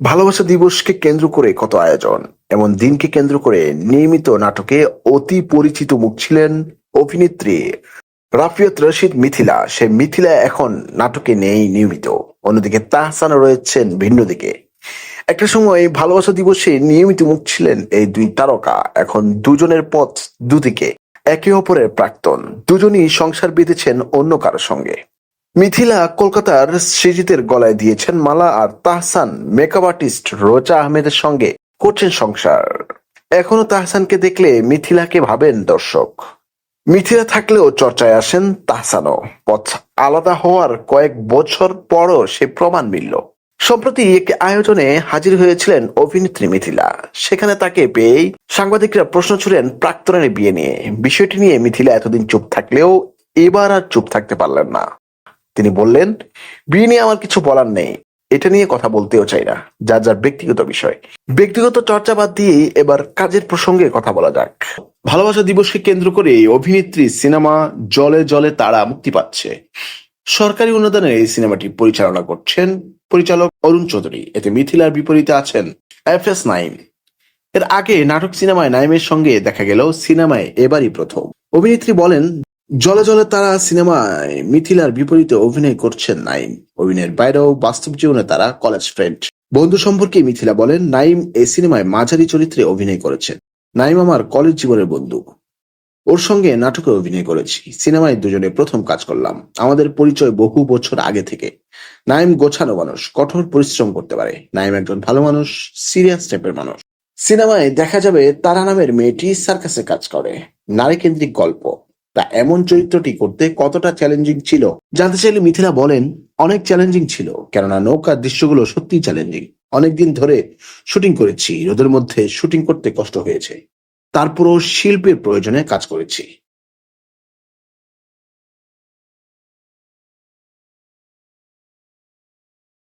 ভালোবাসা দিবসকে কেন্দ্র করে কত আয়োজন? এমন দিনকে কেন্দ্র করে নিয়মিত নাটকে অতি পরিচিত মুখ ছিলেন অভিনেত্রী রাফিয়ত রশিদ মিথিলা। সে মিথিলা এখন নাটকে নেই নিয়মিত। অন্যদিকে তাহসানও রয়েছেন ভিন্ন দিকে। একটা সময় ভালোবাসা দিবসে নিয়মিত মুখ ছিলেন এই দুই তারকা। এখন দুজনের পথ দুদিকে, একে অপরের প্রাক্তন। দুজনই সংসার বেঁধেছেন অন্য কারোর সঙ্গে। মিথিলা কলকাতার সৃজিতের গলায় দিয়েছেন মালা আর তাহসান মেকআপ আর্টিস্ট রোজা আহমেদের সঙ্গে করছেন সংসার। এখনও তাহসানকে দেখলে মিথিলাকে ভাবেন দর্শক। মিথিলা থাকলেও চর্চায় আসেন তাহসানও। পথ আলাদা হওয়ার কয়েক বছর পরও সে প্রমাণ মিলল। সম্প্রতি একটি আয়োজনে হাজির হয়েছিলেন অভিনেত্রী মিথিলা। সেখানে তাকে পেয়েই সাংবাদিকরা প্রশ্ন ছুড়েন প্রাক্তনের বিয়ে নিয়ে। বিষয়টি নিয়ে মিথিলা এতদিন চুপ থাকলেও এবার আর চুপ থাকতে পারলেন না। তিনি বললেন বিয়ে নিয়ে আমার কিছু বলার নেই। এটা নিয়ে কথা বলতেও চাই না, যার যার ব্যক্তিগত বিষয়। ব্যক্তিগত চর্চা বাদ দিয়ে এবার কাজের প্রসঙ্গে কথা বলা যাক। ভালোবাসা দিবসকে কেন্দ্র করে অভিনেত্রী সিনেমা জলে জলে তারা মুক্তি পাচ্ছে। সরকারি অনুদানে এই সিনেমাটি পরিচালনা করছেন পরিচালক অরুণ চৌধুরী। এতে মিথিলার বিপরীতে আছেন এফ এস নাইম। এর আগে নাটক সিনেমায় নাইমের সঙ্গে দেখা গেলেও সিনেমায় এবারই প্রথম। অভিনেত্রী বলেন জলে জলে তারা সিনেমায় মিথিলার বিপরীতে অভিনয় করছেন নাইম। অভিনয়ের বাইরেও বাস্তব জীবনে তারা কলেজ ফ্রেন্ড। বন্ধু সম্পর্কে মিথিলা বলেন, নাইম এই সিনেমায় মাঝারি চরিত্রে অভিনয় করেছেন। নাইম আমার কলেজ জীবনের বন্ধু। ওর সঙ্গে নাটকে অভিনয় করেছি। সিনেমায় দুজনে প্রথম কাজ করলাম। আমাদের পরিচয় বহু বছর আগে থেকে। নাইম গোছানো মানুষ, কঠোর পরিশ্রম করতে পারে। নাইম একজন ভালো মানুষ, সিরিয়াস টাইপের মানুষ। সিনেমায় দেখা যাবে তারা নামের মেয়েটি সার্কাসে কাজ করে। নারী কেন্দ্রিক গল্প। তা এমন চরিত্রটি করতে কতটা চ্যালেঞ্জিং ছিল? জানতে চাইলে মিথিলা বলেন, অনেক চ্যালেঞ্জিং ছিল, কেননা নৌকার দৃশ্যগুলো সত্যি চ্যালেঞ্জিং অনেকদিন ধরে শুটিং করেছি, রোদের মধ্যে শুটিং করতে কষ্ট হয়েছে। তারপরও শিল্পের প্রয়োজনে কাজ করেছি।